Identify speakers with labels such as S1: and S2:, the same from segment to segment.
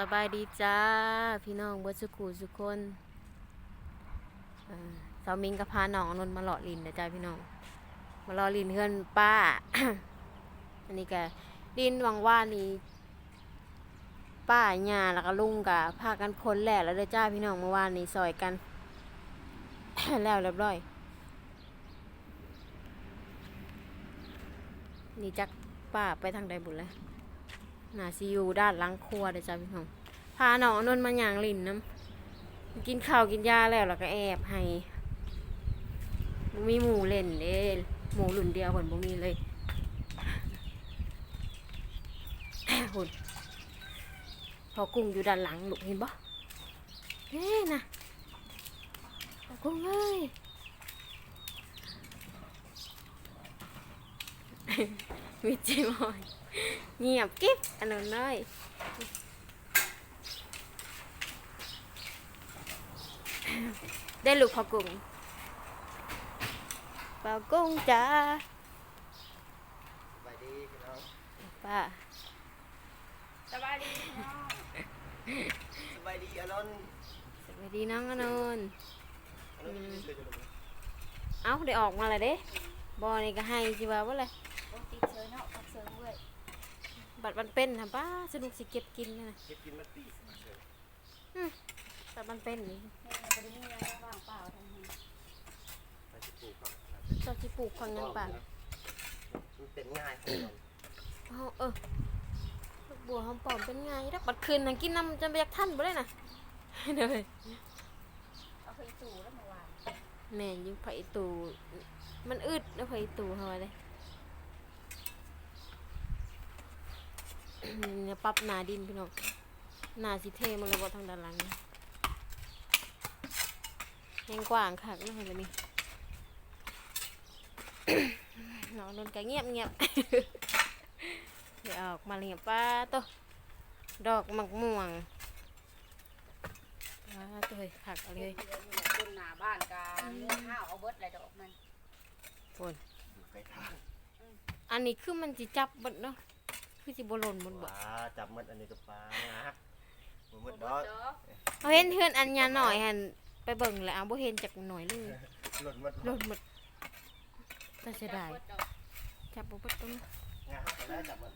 S1: สบายดีจ้า พี่น้องเบิร์สุขูสุคนเสาวมิงกับพาน้องนนมาหล่อลินนะจ้าพี่น้อง มาหล่อลินเพื่อนป้า อันนี้ก็ลินหวังว่านี่ป้าญาแล้วก็ลุงกับพากันคนแหละแล้วเด้อจ้าพี่น้องเมื่อวานนี้ซอยกัน แล้วเรียบร้อย นี่จักป้าไปทางใดบุญแล้ว น่าซิอยู่ด้านล้างครัวเด้จ้าพี่น้องพาน้องนนมาหยางลินน้ำกินข้าวกินยาแล้วแล้วก็แอบให้บ่มีหมูเล่นเด้หมูหลุนเดียวผลบ่มีเลยหุ่นพอกุ้งอยู่ด้านหลังลูกเห็นบ่เฮ้น่ะพอกุ้งเอ้ยมิจิมอย เงียบกิ๊บอันนั้นเลยได้ลูกพอกุ้งปลากุ้งจ้า
S2: สบายดีพี่น้อง
S1: ป้า
S3: สบายดีพี่น้อง
S2: สบายดีอารอน
S1: สวัสดีน้องอนนท์
S2: อารอนนี่เคยจะลง
S1: เอ้าได้ออกมาเลยเด้บอนี่ก็ให้จิว่าว่าเลย
S3: โอ้ติดเชื้อเนาะพักเชื้อด้วย
S1: บัดมันเป็นทำป้าสนุกสิเก็บกินนะนะ
S2: เก็บกินมาปีมาเฉย
S1: บัดมันเป็นนี่
S3: แม่ก็ได้มีอะไรว่างเปล่าทำให้
S2: ไปที่ปลูกครับ
S1: เจ้าที่ปลูกฟังยังป่า
S2: มันเป็นง่ายของมัน
S1: เอาเออลูกบัวหอมปลอมเป็นไงรักบัดคืนนังกินน้ำจนไปยักท่านบ่ได้น่ะเด้อ
S3: เอาไปสู่แล้วเมื่อวาน
S1: แม่นอยิ่งไผตูมันอึดแล้วไผตูเฮาว่าเลย เนี่ยปรับหนาดินพี่น้องหนาสิเทมันเลยบ่ทางด้านหลังนี่แหงกว้างคักเนาะเห็นบ่นี่น้องนนท์ก็เงียบเงียบเดี๋ยวออกมาเลี้ยงปลาตัวดอกมักม่วงปลาตัวเฮ้ยคักเอาเลย
S3: ต้นหน้าบ้านกาเนื้อข้าวเอาเบิดอะไรดอกมัน
S1: ฝน
S2: อยู่ใกล้ทาง
S1: อันนี้คือมันสิจับเบดเนาะ คือสิบ่หล่นบนบ่
S2: ว้าจับมันอันนี้กับปลานะมันมืดด
S3: ด
S2: อก
S3: อก
S1: เอาเห็นเฮือนอันยาหน่อยหั่นไปเบิ่งแล้วเอาบ่เห็นจักหน่อยเลย
S2: หล่นมืด
S1: หล่นหมดแต่เสียดาย
S3: ดอก
S1: จับบ่เบิดต้น
S2: งาไปแล้วจับมัน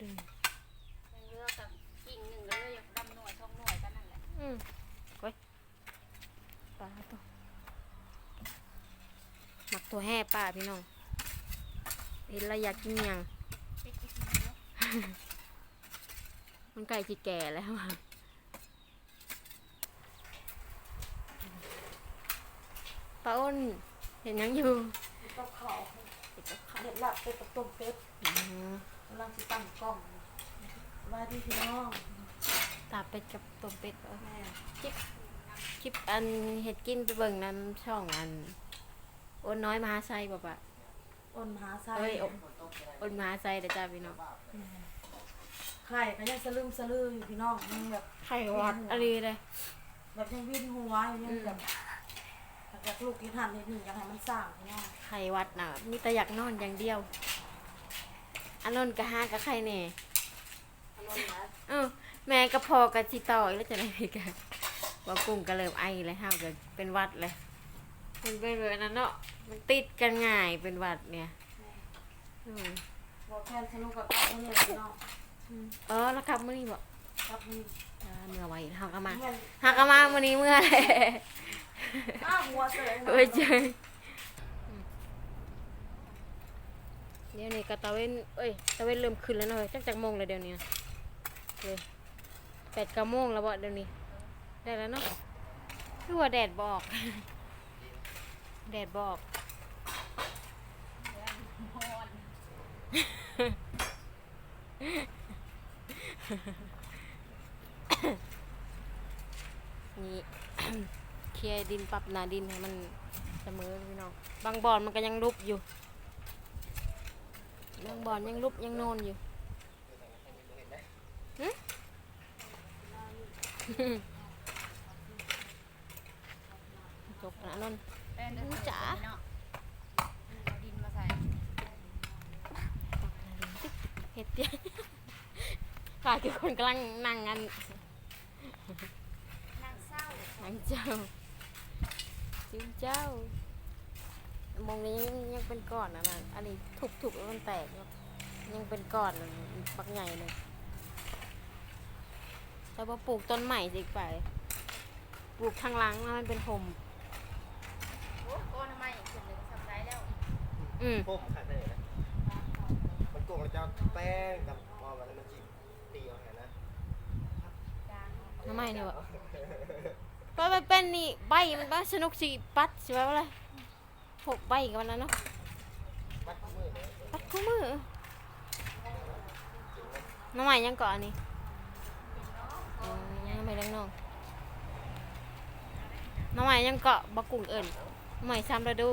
S1: ดึง
S3: เลือกกับกิ่งหนึ่งแล้วอยากดำหน่วยช่องหน่วยกันนั่นแหละ
S1: อืมโอ้ยปลาตัวหมักตัวแห่ป้าพี่น้อง เห็นแล้วอยากกินหยัง
S3: ไปกินเนาะ
S1: มันใกล้สิแก่แล้วอะป้าอ้นเห็นหยังอยู่
S4: กับเขา
S1: เห็นกับข้าว
S4: เด็ดหลับเป็ดกับต้มเป็ด
S1: อืม
S4: กำลังสิตั้งกล้องสบายดีพี่น้อง
S1: ตาเป็ดกับต้มเป็ดเอา
S4: แม่
S1: คลิปคลิปอันเห็ดกินไปเบิ่งน้ำช่องอันโอนน้อยมหาไซบ่ปะ
S4: อ้นมหาไซ
S1: เอ้ยโอโอนมหาไซเด้อจ้าพี่น้อง
S4: ไข่ก็ยังสลืมสลืออยู่พี่น้องยังแบบ
S1: ไข่วัดอะไรเลย
S4: แบบยังวินหัวอยู่ยังแบบอยากลูกกินหันนิดหนึ่งอยากให้มันสร้างพี่น้อง
S1: ไข่วัดน่ะมีแต่อยากนอนอย่างเดียวอันนนท์กะหากับไข่แน่
S4: อร่อยนะ
S1: เออแม่ก็พอกับสิต่อยแล้วจะได้พี่กันว่ากุ้งก็เริ่มไอเลยห้าวก็เป็นหวัดเลย มันเป็นแบบนั้นเนาะ มันติดกันง่ายเป็นหวัดเนี่ยอืม
S4: บอกแทนสนุกกับกับมือพี่น้อง
S1: เออแล้วกลับมื้อนี้บ่
S4: กับมือ
S1: อ่าเมื่อไหวเฮาก็มา
S4: เงิน
S1: เฮาก็มามื้อนี้เมื่อไหร่
S4: อ้าวหัวเสย
S1: เอ้ยเจยเดี๋ยวนี้ก็ตะเวนเอ้ยตะเวนเริ่มขึ้นแล้วเนาะเฮ้ยจักจักโมงเลยเดี๋ยวนี้นะเลยแปดเก้าโมงแล้วบ่เดี๋ยวนี้ได้แล้วเนาะคือว่าแดดบออก แดดบอก
S3: พอน
S1: นี่ เคลียร์ดินปรับหนาดินให้มันเสมอพี่น้องบางบอนมันก็ยังลุบอยู่บางบอนยังลุบยังโนนอยู่หึจบนะนนท์
S3: แป้งเด้อ
S1: จ๋า
S3: เนาะเอาดินมาใส่
S1: เห็ฮ็ดเตี้ยค่ะคือคนกำลังนั่งกัน
S3: นางเศร้า
S1: นั่งเจ้าจิ้มเจ้ามองนี้ยังยังเป็นก้อนนะนะอันนี้ทุบๆแล้วมันแตกยังเป็นก้อนเลยบักใหญ่เลยแต่พอปลูกต้นใหม่สิไปปลูกทางหลังมันเป็นห่ม
S3: โอ้ก้อนทำไมขึ้นเลยทำได้แล้ว
S1: อืม
S2: พวกขัดได้นะมันโกงแล้วจะแป้งกับมอมันแล้วมันจิตีเอาไงนะ
S3: จาง
S1: ทำไมเนี่ยวะเพราะมันเป็นนี่ใบมันบ้าสนุกสิปัดสิว่าอะไรหกใบกันวันนั้นเนาะ
S2: ปัดมือเลย
S1: ปัดคู่มือน้ำใหม่ยังเกาะอันนี้อืมน้ำใหม่ดังน้องน้ำใหม่ยังเกาะบักกุ้งเอิญน้ำใหม่ซ้ำระดู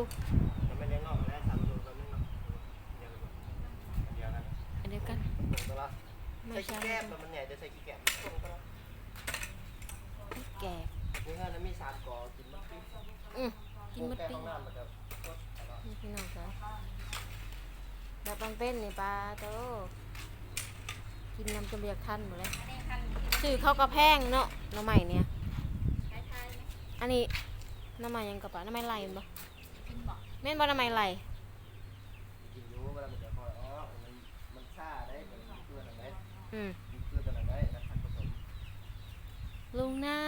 S2: ส่
S1: ใช่
S2: แก้มมันใหญ่จะใส่ขี้แก้มตรงตัวละ
S1: แก่
S2: นี่ฮะน้ำมีสามกอกินมัดปี
S1: อืมกินหมด
S2: แก้
S1: ปี
S2: ห้งน้ำมันจะ
S1: นี่พี่น้องจ้ะแบบมันเป็นนี่ปลาโตกินน้ำจนเบียกทันหมดเลย
S3: อันนี้คัน
S1: ซื้อเข้าวกระแพงเนาะน้ำใหม่เนี่ย อันนี้น้ำใหม่ยังกระปะน้ำใหม่ไหลม่นบ่แม่นบ่น้ำใหม่ไหล
S2: กินอยู่เวลามันจะคอยอ๋อมันมันฆ่าได้มันเพื่อน อะไร
S1: อืม
S2: เพื่อนอะไรได้นะท่านผสม
S1: ลุงหน้า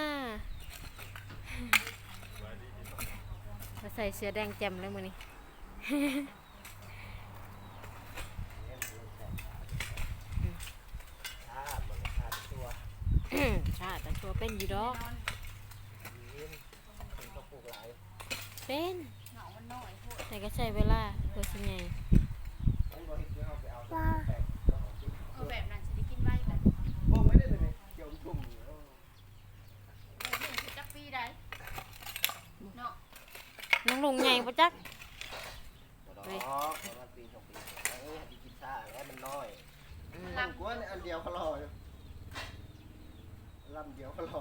S1: เราใส่เสื้อแดงแจ่มเลยมื้อนี้
S2: ฆ่ามันฆ่าตัว
S1: ชาแต่ตัวเป็นอยู่ดอก
S3: นอน
S2: ยินคนเขาปลูกหลาย
S1: เป็น
S3: เหงามันน้อยโพด
S1: แต่ก็ใช้เวลาเพื่อสิไง
S2: อันบ่เฮ็ดคือเฮาไปเอาตัวแปลกตัวของจริง
S3: เออแบบนั้นจะได้กินใบแบบ
S2: บ่ไม่ได้เลยเกี่ยวทุ่มอยู่
S3: แบบนี้คือจักปีได้เนาะ
S1: น้อง ลุงใหญ่ปะจัก
S2: บ่ดอกประมาณปีสองปีอันนี้ดิกินซ่าแล้วมันน้อยลำกวนอันเดียวเขารออยู่ลำเดียวเขารอ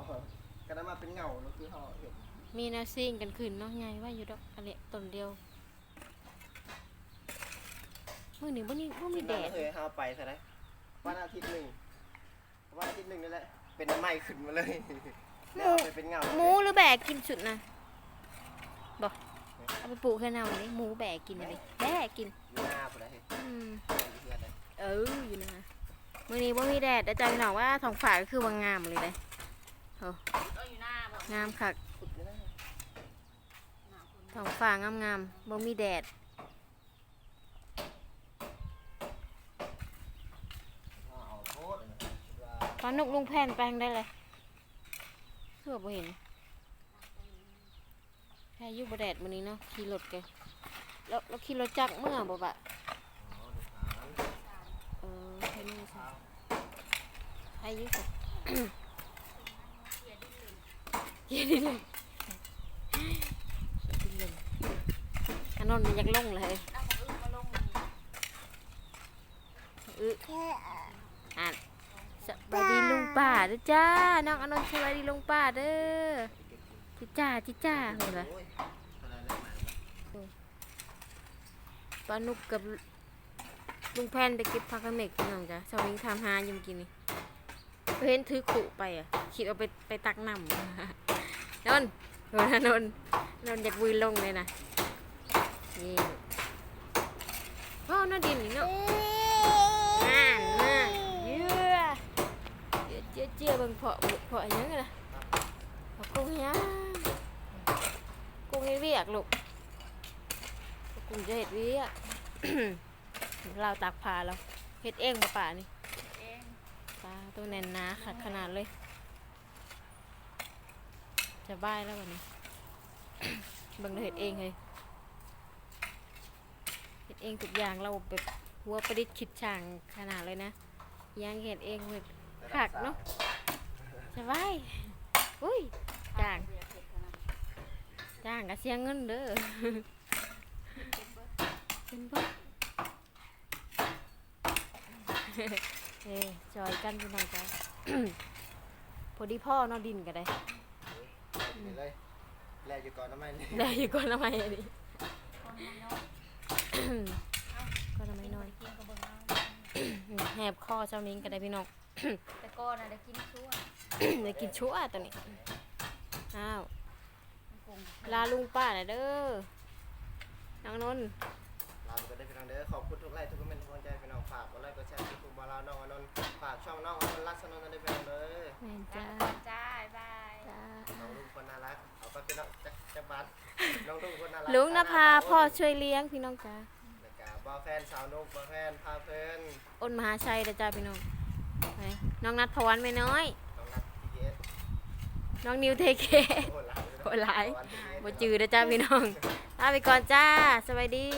S2: กันนั้นมาเป็นเงาแล้วคือเฮาเห็น
S1: มีแนวซิ่งกันขึ้นเนาะใหญ่ว่าอยู่ดอกอะไรต้นเดียวมื้อนี้บ่นี่บ่มีแดด
S2: เคยเฮาไปซะได้วันอาทิตย์หนึงวันอาทิตย์หนึงนี่แหละ เป็นน้ำไหม้ขึ้นมาเลยแล้วเอาไปเป็นเงา
S1: หมูหรือแบกกินสุดนะบอก เอาไปปลูกแค่แนวนี้หมูแบกกินอะไรแบกกิน
S2: อยู่หน้าพุ่นน่ะเฮ็ด
S1: อืม
S2: เพื่อนเลย
S1: เอออยู่นะมื้อนี้บ่มีแดดแต่ใจพี่น้องว่าท้องฟ้าก็คือว่างามเลยเด้
S3: ก็อยู่หน้าบอก
S1: งามคัก
S2: ขุดไม่ได้
S3: หน้าคน
S1: ท้องฟ้างามๆบ่มีแดด
S2: เอาเอาโทษนะว่า
S1: ตอนนกลุงแผ่นไปทางได้เลยเพื่อบ่เห็น แค่ยู่บแดดมื้อนี้เนาะขี่รถกันแล้วแล้วขี่รถจักรเมื่อบ่บะ
S2: อ๋อดูขาน
S1: เออแค่นี้ใช่ใครยู่กับ
S3: เย็นดิเลย
S1: เย็นดินนอันนนท์มันยากลงเลย
S3: เอาของอื่นมาลงนี่
S1: อึอ่านสบายดีลุงป้าเด้อจ้า น้องอนนท์สบายดีลุงป้าเด้อ จิจ้าจิจ้าเห็น
S2: ไหม
S1: ป้านุกกับลุงแพนไปเก็บผักกระเมกน้องจ้ะชาววิงทำหายู่เมื่อกินนี่เห็นถือขู่ไปอะคิดเอาไปไปตักน้ำนนท์นนนนท์นนท์อยากวุยลงเลยนะนี่โอ้น่าดินนี่เนาะนั่นนั่นเยื่อเยื่อเจี๊ยเจี๊ยเบิ่งเพาะเพาะยังไงล่ะเพาะกุ้งยัง วียกลูกกุ้งจะเฮ็ดเวียกเราตักผ้าเราเฮ็ดเองบ่ป่านี่
S3: เอง
S1: ปลาตัวแน่นหนาขัดขนาดเลย จะบายแล้ววันนี้เบิ่งเราเฮ็ดเองเลยเฮ็ดเองทุกอย่างเราแบบหัวประดิษฐ์คิดช่างขนาดเลยนะยังเฮ็ดเองเลยผักเนอะสบายอุ้ยจ้าง
S3: เบียร์เผ็ดขนาด
S1: จ้างก็เสียเงินเด้อเป็นบ่เอ้จอยกันพี่น้องจ้าพอดีพ่อเนอดินก็ได้
S2: เดี๋ยวเลยแลอยู่ก่อนนะไม่เลย
S1: ได้อยู่ก่อนทำไมอันนี้
S3: คนมันน้อย
S1: ก็ทำไมน้อย
S3: กินกับเบิ่งเอา
S1: อืมแหบคอเจ้ามิงก็ได้พี่น้อง
S3: แต่ก่อนน่ะได้กินชั่ว
S1: ได้กินชั่วตัวนี้อ้าว
S3: มันค ง
S1: ลาลุงป้าหน่อยเด้อน้องนนท์
S2: ลาไปก็ได้พี่น้องเด้อขอบคุณทุกไลค์ทุกคอมเมนต์ทุกกำลังใจพี่น้องฝากกดไลค์กดแชร์ที่กลุ่มบาลาวน้องอนนท์ฝากช่องน้องอนนท์รักสนนกันได้พี่น้องเด้อ
S1: แม่น
S3: จ้า
S1: จ้า
S3: จ้าบาย
S1: จ้า
S2: น้องลุงคนน่ารักเอาไปพี่น้องจักจักบาทน้องลุงคนน่ารัก
S1: ลุงนภาพ่อช่วยเลี้ยงพี่น้องจ้า
S2: แล้วก็บ่าวแฟนสาวนุกบ่าวแฟนพาเพิ่น
S1: อ้นมหาชัยเด้อจ้าพี่น้องไปน้องนัทพวันไม่น้อย
S2: น้องนัทพีเอส
S1: น้องนิวเทเค
S2: โหหลาย
S1: หลายบ่จืดนะจ้าพี่น้องลาไปก่อนจ้าสวัสดี